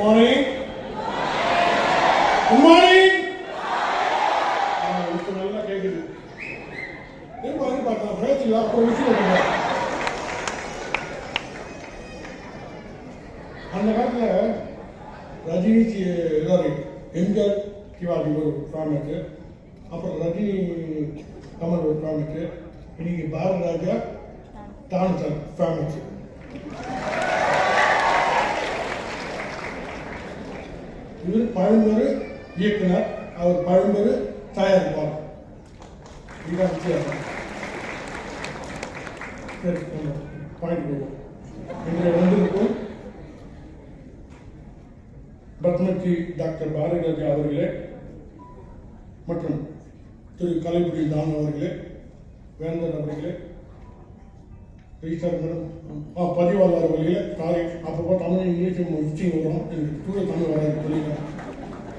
morning. Good morning. இப்போ நல்லா கேட்குது திரும்ப வந்து பார்த்தா பிரயத்தில் அப்புறம் விஷயம் அந்த காலத்தில் ரஜினி இதாரு எம்ஜிஆர் சிவாஜி ஒரு ப்ராமிக்கு அப்புறம் ரஜினி கமல் ஒரு ப்ராமிக்கு இன்னைக்கு பாரத ராஜா தான் சார் ஃபேமஸு இவர் இயக்குனர் அவர் பழம்பெரு தயாரிப்பார் இதுதான் வந்திருக்கும் பத்மஜி டாக்டர் பாரதிராஜா அவர்களே மற்றும் திரு கலைப்புடி தான் அவர்களே வேந்தர் அவர்களே ரிஜிஸ்டர் மேடம் ஆ பதிவாளர் அவர்களே சாரி அப்பப்போ தமிழ் இங்கிலீஷ் மிக்சிங் வரும். எனக்கு தூய தமிழ் வராது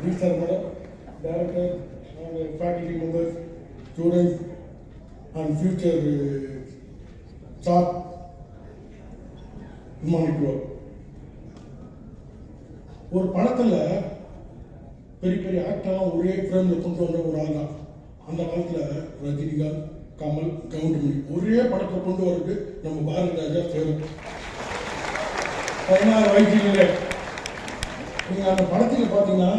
சொல்லிங்க registrar madam director and faculty members students and future staff மாணிக்குவோம் ஒரு படத்தில் பெரிய பெரிய ஆக்டர்லாம் ஒரே ஃப்ரேமில் கொண்டு வந்த ஒரு ஆள் தான் அந்த காலத்தில் ரஜினிகாந்த் கமல் கவுண்டமணி. ஒரே படத்தை கொண்டு வரது நம்ம பாரத ராஜா சேரும் பதினாறு வயசுல நீங்கள் அந்த படத்தில் பார்த்தீங்கன்னா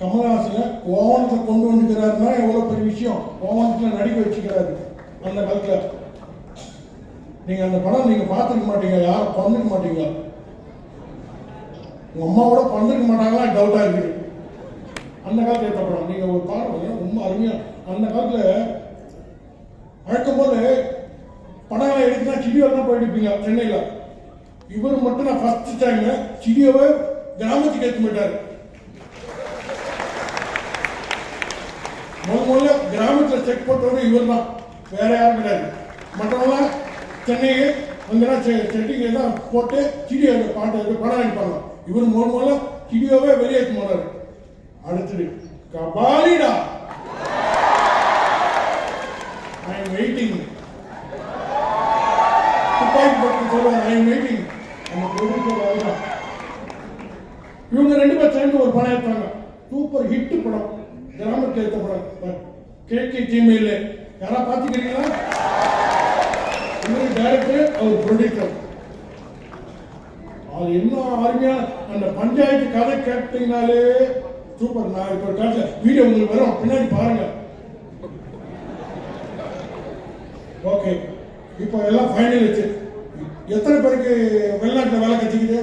கமல்ஹாசனை கோவணத்தை கொண்டு வந்துக்கிறாருன்னா எவ்வளவு பெரிய விஷயம்? கோவணத்துல நடிக்க வச்சுக்கிறாரு அந்த காலத்துல. நீங்க அந்த படம் நீங்க பார்த்துக்க மாட்டீங்க யாரும் பிறந்துக்க மாட்டீங்க. உங்க அம்மாவோட பிறந்திருக்க மாட்டாங்களா? டவுட்டா இருக்குது அந்த காலத்துல ஏற்ற படம். நீங்க ஒரு பாருங்க ரொம்ப அருமையா. அந்த காலத்துல வழக்கம் போது படம் எடுத்துனா சிடியோல தான் போயிருப்பீங்க சென்னையில. இவர் மட்டும் நான் ஃபர்ஸ்ட் டைம் சிடியோவை கிராமத்துக்கு ஏற்ற போயிட்டாரு முதல் முதல்ல கிராமத்தில் செக் பண்ணுறது இவர் தான் வேற யாரும் கிடையாது. மற்றவங்களாம் சென்னைக்கு அங்கெல்லாம் செட்டிங்க எல்லாம் போட்டு சிடியோ பாட்டு படம் அடிப்பாங்க. இவர் முதல் முதல்ல சிடியோவே வெளியேற்ற போனாரு. அடுத்தது கபாலிடா. ஐ எம் வெயிட்டிங் துப்பாக்கி பட்டு சொல்லுவாங்க ஐ எம் வெயிட்டிங் அந்த ப்ரொடியூசர் இவங்க ரெண்டு பேர் சேர்ந்து ஒரு படம் எடுத்தாங்க. சூப்பர் ஹிட் படம். கிராமத்தில் எடுத்த படம் தீமை இல்லை யாரா பார்த்துக்கிறீங்களா? டைரக்டர் அவர் ப்ரொடியூசர் அது இன்னும் அருமையா அந்த பஞ்சாயத்து கதை கேட்டீங்கனாலே சூப்பர் நான் இப்போ காட்டுல வீடியோ உங்களுக்கு வரும். பின்னாடி பாருங்க. ஓகே இப்போ எல்லாம் ஃபைனல் வச்சு எத்தனை பேருக்கு வெளிநாட்டில் வேலை கிடைச்சிக்குது?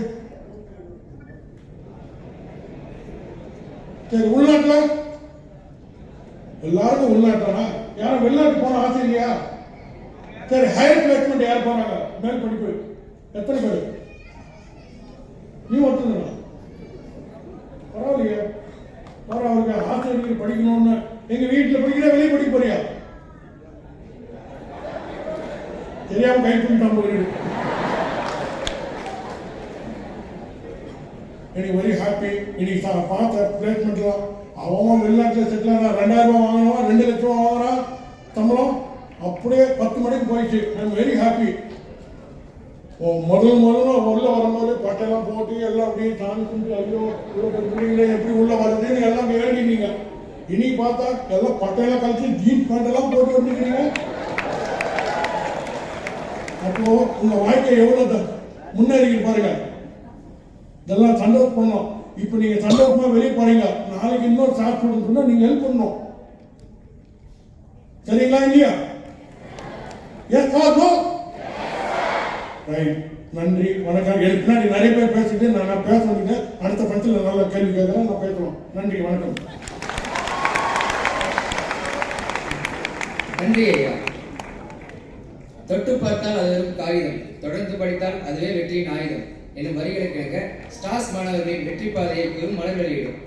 சரி உள்நாட்டில் எல்லாருக்கும் உள்நாட்டானா யாரும் வெளிநாட்டு போன ஆசை இல்லையா? சரி ஹையர் பிளேஸ்மெண்ட் யார் போறாங்க மேல் படிப்பு. எத்தனை பேர்? நீ ஒருத்தர் பரவாயில்லையா. பரவாயில்ல அவருக்கு ஆசை படிக்கணும்னு. எங்க வீட்டில் படிக்கிற வெளியே படிக்க போறியா? தெரியாம கை பண்ணிட்டான் போயிடு எனக்கு வெரி ஹாப்பி இன்னைக்கு சா- பார்த்த பிளேஸ்மெண்ட்லாம் அவன் வெளிநாட்டில் செட்டில் ஆனா ரெண்டாயிரம் ரூபா வாங்கினவன் ரெண்டு லட்சம் ரூபா வாங்குறான் சம்பளம் அப்படியே பத்து மணிக்கு போயிடுச்சு. ஐம் வெரி ஹாப்பி ஓ முதல் முதல்ல உள்ள வரும்போது பட்டையெல்லாம் போட்டு எல்லாம் அப்படியே சாமி கும்பிட்டு ஐயோ இவ்வளோ பிள்ளைங்களே எப்படி உள்ள வருதுன்னு எல்லாம் வேண்டினீங்க. இனி பார்த்தா எல்லாம் பட்டையெல்லாம் கழிச்சு ஜீன்ஸ் பேண்டெல்லாம் போட்டு வந்துருக்கீங்க அப்போ உங்க வாழ்க்கை எவ்வளோ த- முன்னேறி பாருங்க. இதெல்லாம் சந்தோஷம் பண்ணணும் இப்போ நீங்க சந்தோஷமா வெளியே போறீங்க. நாளைக்கு இன்னொரு சாப்பிட்டு ஸ்டூடெண்ட் சொன்னா நீங்க ஹெல்ப் பண்ணணும். சரிங்களா இல்லையா? எஸ் ஆர் நோ ரைட் நன்றி வணக்கம். எனக்கு பின்னாடி நிறைய பேர் பேசிட்டு நான் நான் பேச அடுத்த படத்தில் நல்ல கேள்வி கேட்கலாம் நான் பேசணும் நன்றி வணக்கம். நன்றி ஐயா. தொட்டு பார்த்தால் அது வெறும் காகிதம். தொடர்ந்து படித்தால் அதுவே வெற்றியின் ஆயுதம். என்னும் வரிகளை இணங்க ஸ்டார்ஸ் மாணவர்களின் வெற்றி பாதையை பெரும் மலர் வெளியிடும்